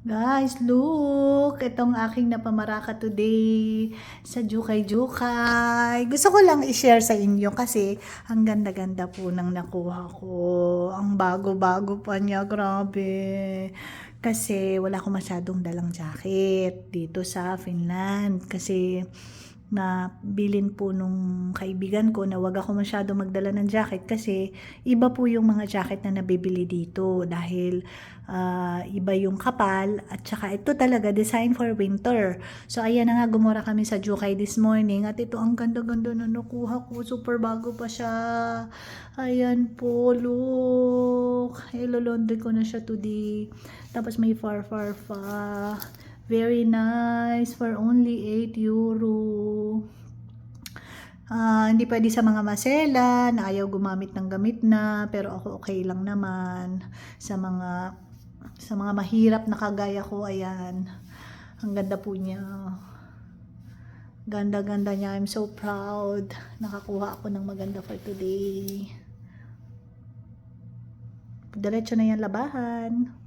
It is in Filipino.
Guys, look! Itong aking napamaraka today sa Jukay Jukay. Gusto ko lang i-share sa inyo kasi ang ganda-ganda po ng nakuha ko. Ang bago-bago pa niya, grabe. Kasi wala ko masyadong dalang jacket dito sa Finland. Kasi na bilin po nung kaibigan ko na wag ako masyado magdala ng jacket kasi iba po yung mga jacket na nabibili dito dahil ah, iba yung kapal at saka ito talaga design for winter. So ayan na nga gumura kami sa Jukay this morning at ito ang ganda-ganda na nakuha ko. Super bago pa siya. Ayan po, look. Ilolondre ko na siya today. Tapos may far far pa. Very nice for only 8 euro. Ah, hindi pwede sa mga masela na ayaw gumamit ng gamit na pero ako okay lang naman. Sa mga sa mga mahirap na kagaya ko ayan. Ang ganda po niya. Ganda ganda niya. I'm so proud. Nakakuha ako ng maganda for today. Diretso na yan labahan